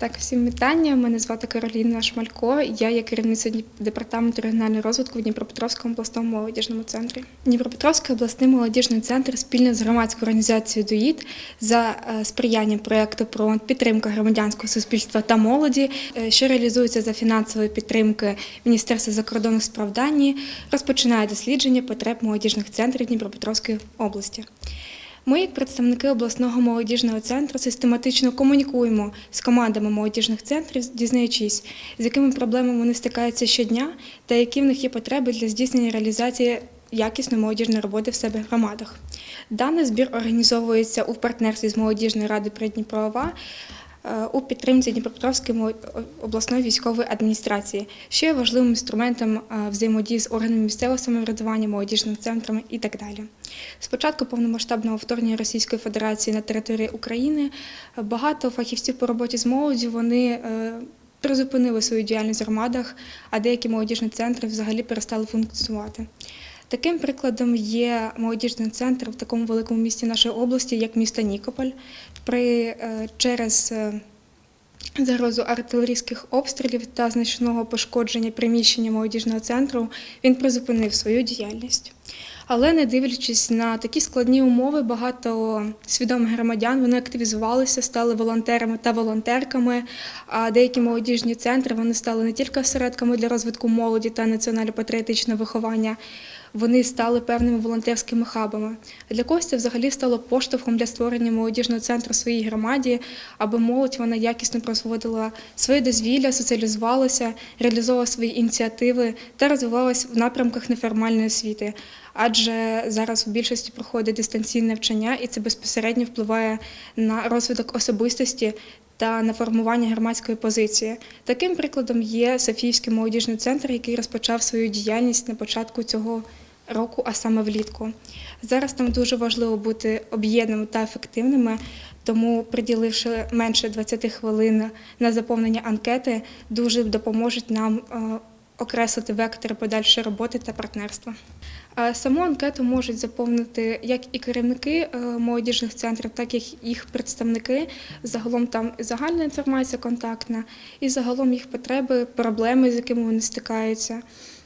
Так, всім вітання. Мене звати Кароліна Шмалько. Я є керівниця департаменту регіонального розвитку в Дніпропетровському обласному молодіжному центрі. Дніпропетровський обласний молодіжний центр спільно з громадською організацією ДУїд за е, сприянням проекту про підтримку громадянського суспільства та молоді, е, що реалізується за фінансової підтримки Міністерства закордонних справ Данії, розпочинає дослідження потреб молодіжних центрів Дніпропетровської області. Ми, як представники обласного молодіжного центру, систематично комунікуємо з командами молодіжних центрів, дізнаючись, з якими проблемами вони стикаються щодня та які в них є потреби для здійснення реалізації якісної молодіжної роботи в себе громадах. Даний збір організовується у партнерстві з молодіжною радою Придніпрова е, у підтримці Дніпропетровської обласної військової адміністрації, що є важливим інструментом е, взаємодії з органами місцевого самоврядування, молодіжними центрами і так далі. З початку повномасштабного вторгнення Російської Федерації на території України е, багато фахівців по роботі з молоддю вони е, призупинили свою діяльність в громадах, а деякі молодіжні центри взагалі перестали функціонувати. Таким прикладом є молодіжний центр в такому великому місті нашої області, як місто Нікополь. При, е, через е, загрозу артилерійських обстрілів та значного пошкодження приміщення молодіжного центру він призупинив свою діяльність. Але не дивлячись на такі складні умови, багато свідомих громадян вони активізувалися, стали волонтерами та волонтерками. А деякі молодіжні центри вони стали не тільки осередками для розвитку молоді та національно-патріотичного виховання. Вони стали певними волонтерськими хабами. Для когось це взагалі стало поштовхом для створення молодіжного центру своїй громаді, аби молодь вона якісно проводила своє дозвілля, соціалізувалася, реалізовувала свої ініціативи та розвивалась в напрямках неформальної освіти. Адже зараз у більшості проходить дистанційне навчання, і це безпосередньо впливає на розвиток особистості та на формування громадської позиції. Таким прикладом є Софіївський молодіжний центр, який розпочав свою діяльність на початку цього року, а саме влітку. Зараз нам дуже важливо бути об'єднаними та ефективними, тому приділивши менше 20 хвилин на заповнення анкети, дуже допоможуть нам е, окреслити вектори подальшої роботи та партнерства. Е, Саму анкету можуть заповнити як і керівники е, молодіжних центрів, так і їх представники. Загалом там і загальна інформація контактна, і загалом їх потреби, проблеми, з якими вони стикаються.